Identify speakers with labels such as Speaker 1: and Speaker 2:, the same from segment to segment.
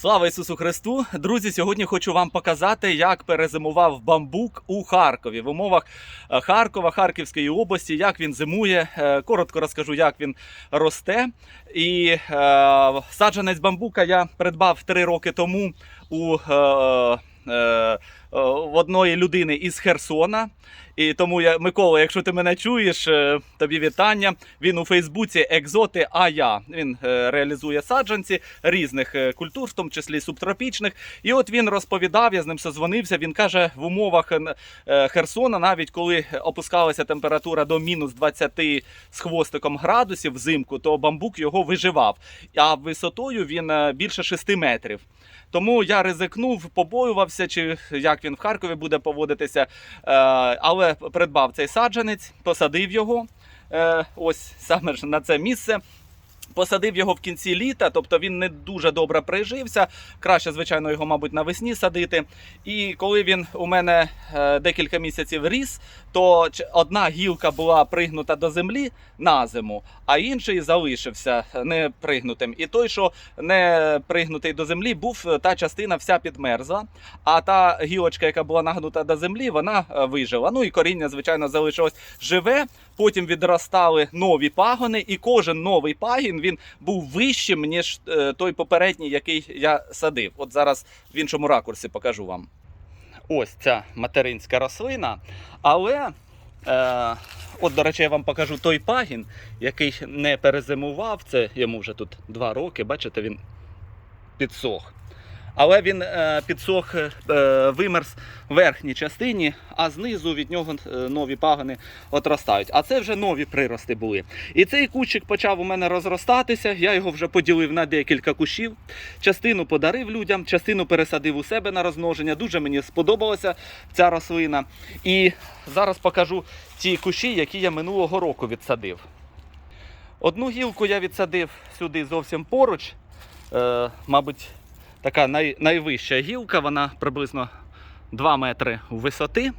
Speaker 1: Слава Ісусу Христу! Друзі, сьогодні хочу вам показати, як перезимував бамбук у Харкові в умовах е, Харкова, Харківської області, як він зимує. Е, Коротко розкажу, як він росте. І е, саджанець бамбука я придбав три роки тому у е, в одної людини із Херсона. І тому я, Микола, якщо ти мене чуєш, е, тобі вітання. Він у Фейсбуці Екзоти А я. Він е, реалізує саджанці різних е, культур, в тому числі субтропічних. І от він розповідав, я з ним созвонився. Він каже, в умовах е, Херсона, навіть коли опускалася температура до мінус 20 з хвостиком градусів взимку, то бамбук його виживав. А висотою він е, більше 6 метрів. Тому я ризикнув, побоювався, чи як він в Харкові буде поводитися. Е, але придбав цей саджанець, посадив його е, ось саме ж на це місце. Посадив його в кінці літа, тобто він не дуже добре прижився. Краще, звичайно, його, мабуть, навесні садити. І коли він у мене е, декілька місяців ріс, то одна гілка була пригнута до землі на зиму, а інший залишився не пригнутим. І той, що не пригнутий до землі, був е, та частина вся підмерзла. А та гілочка, яка була нагнута до землі, вона е, вижила. Ну і коріння, звичайно, залишилось живе. Потім відростали нові пагони, і кожен новий пагін він був вищим, ніж е, той попередній, який я садив. От зараз в іншому ракурсі покажу вам. Ось ця материнська рослина. Але, е, от, до речі, я вам покажу той пагін, який не перезимував. Це йому вже тут два роки. Бачите, він підсох. Але він е, підсох, е, вимерз в верхній частині, а знизу від нього е, нові пагони отростають. А це вже нові прирости були. І цей кущик почав у мене розростатися. Я його вже поділив на декілька кущів. Частину подарив людям, частину пересадив у себе на розмноження. Дуже мені сподобалася ця рослина. І зараз покажу ті кущі, які я минулого року відсадив. Одну гілку я відсадив сюди зовсім поруч. Е, мабуть, така най, найвища гілка, вона приблизно 2 метри висоти.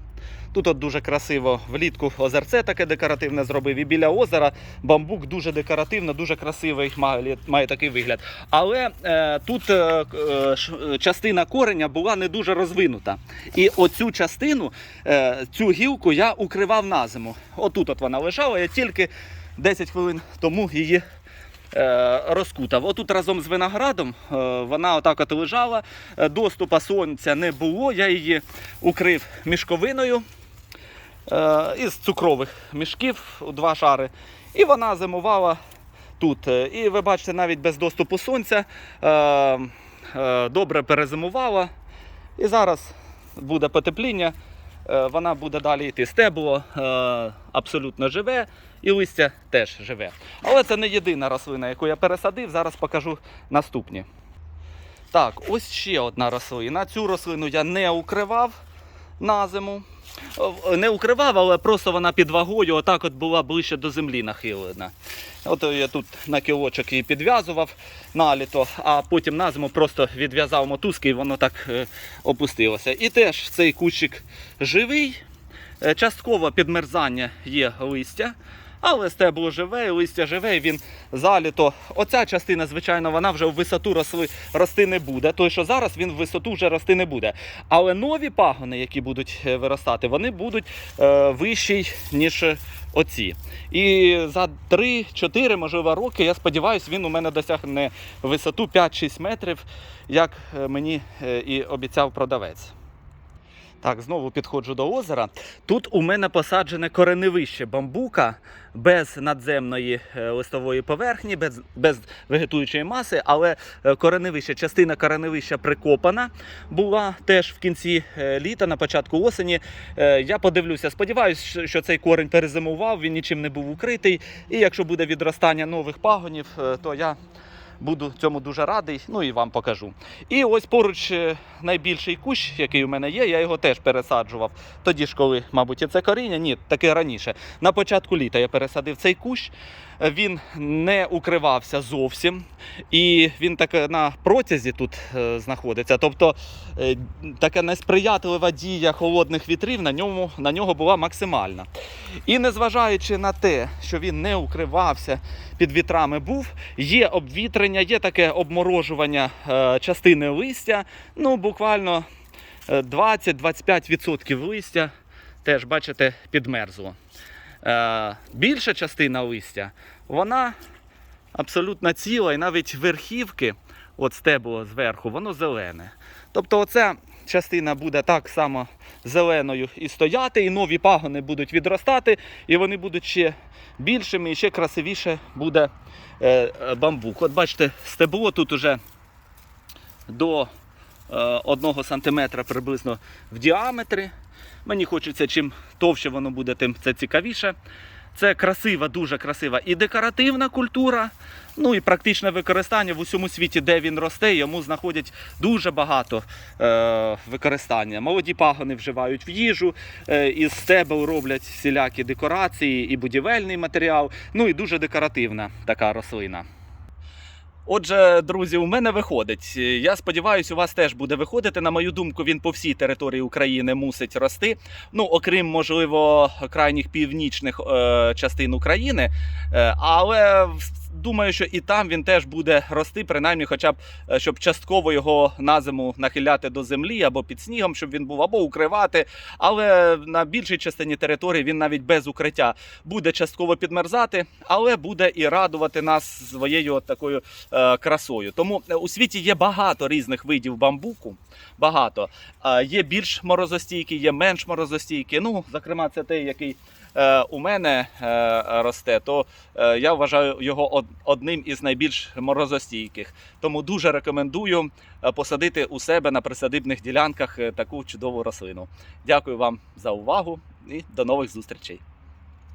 Speaker 1: Тут от дуже красиво влітку озерце таке декоративне зробив. І біля озера бамбук дуже декоративно, дуже красивий, має, має такий вигляд. Але е, тут е, е, е, частина кореня була не дуже розвинута. І оцю частину, е, цю гілку я укривав на зиму. Отут от вона лежала, я тільки 10 хвилин тому її розкутав. Отут разом з виноградом е, вона отак от лежала. Е, Доступа сонця не було. Я її укрив мішковиною е, із цукрових мішків у два шари. І вона зимувала тут. Е, І ви бачите, навіть без доступу сонця е, е, добре перезимувала. І зараз буде потепління. е, Вона буде далі йти. Стебло е, абсолютно живе, і листя теж живе. Але це не єдина рослина, яку я пересадив. Зараз покажу наступні. Так, ось ще одна рослина. Цю рослину я не укривав на зиму. Е, Не укривав, але просто вона під вагою отак от була ближче до землі нахилена. От я тут на кілочок її підв'язував наліто, а потім на зиму просто відв'язав мотузки і воно так е, опустилося. І теж цей кущик живий. Е, Частково підмерзання є листя, але стебло живе, листя живе, він заліто. Оця частина, звичайно, вона вже в висоту росли, рости не буде. Той, що зараз він в висоту вже рости не буде. Але нові пагони, які будуть е, виростати, вони будуть е, вищі, ніж оці. І за 3-4, можливо, роки, я сподіваюся, він у мене досягне висоту 5-6 метрів, як е, мені е, і обіцяв продавець. Так, знову підходжу до озера. Тут у мене посаджене кореневище бамбука без надземної е, листової поверхні, без, без вегетуючої маси, але е, кореневище, частина кореневища прикопана була теж в кінці е, літа, на початку осені. Я подивлюся, сподіваюся, що цей корень перезимував, він нічим не був укритий. І якщо буде відростання нових пагонів, то я буду цьому дуже радий, ну і вам покажу. І ось поруч е, найбільший кущ, який у мене є, я його теж пересаджував. Тоді ж, коли, мабуть, і це коріння, ні, таке раніше. На початку літа я пересадив цей кущ. Він не укривався зовсім, і він так на протязі тут е, знаходиться. Тобто е, така несприятлива дія холодних вітрів на ньому на нього була максимальна. І незважаючи на те, що він не укривався під вітрами, був, є обвітрення, є таке обморожування е, частини листя. Ну, буквально е, 20-25% листя теж, бачите, підмерзло. Е, більша частина листя, вона абсолютно ціла, і навіть верхівки, от стебло зверху, воно зелене. Тобто, оця частина буде так само зеленою і стояти, і нові пагони будуть відростати, і вони будуть ще більшими і ще красивіше буде е, е, бамбук. От бачите, стебло тут уже до е, 1 см приблизно в діаметрі. Мені хочеться, чим товще воно буде, тим це цікавіше. Це красива, дуже красива і декоративна культура. Ну і практичне використання в усьому світі, де він росте, йому знаходять дуже багато е, використання. Молоді пагони вживають в їжу, е, із стебел роблять всілякі декорації і будівельний матеріал. Ну і дуже декоративна така рослина. Отже, друзі, у мене виходить. Я сподіваюся, у вас теж буде виходити. На мою думку, він по всій території України мусить рости. Ну, окрім, можливо, крайніх північних е, частин України. Е, але думаю, що і там він теж буде рости, принаймні, хоча б е, щоб частково його на зиму нахиляти до землі або під снігом, щоб він був, або укривати. Але на більшій частині території він навіть без укриття буде частково підмерзати, але буде і радувати нас своєю такою е, красою. Тому е, у світі є багато різних видів бамбуку. Багато. Е, є більш морозостійкі, є менш морозостійкі. Ну, зокрема, це той, який у мене е, росте, то е, я вважаю його одним із найбільш морозостійких. Тому дуже рекомендую е, посадити у себе на присадибних ділянках е, таку чудову рослину. Дякую вам за увагу і до нових зустрічей.